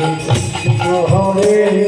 Oh, holy.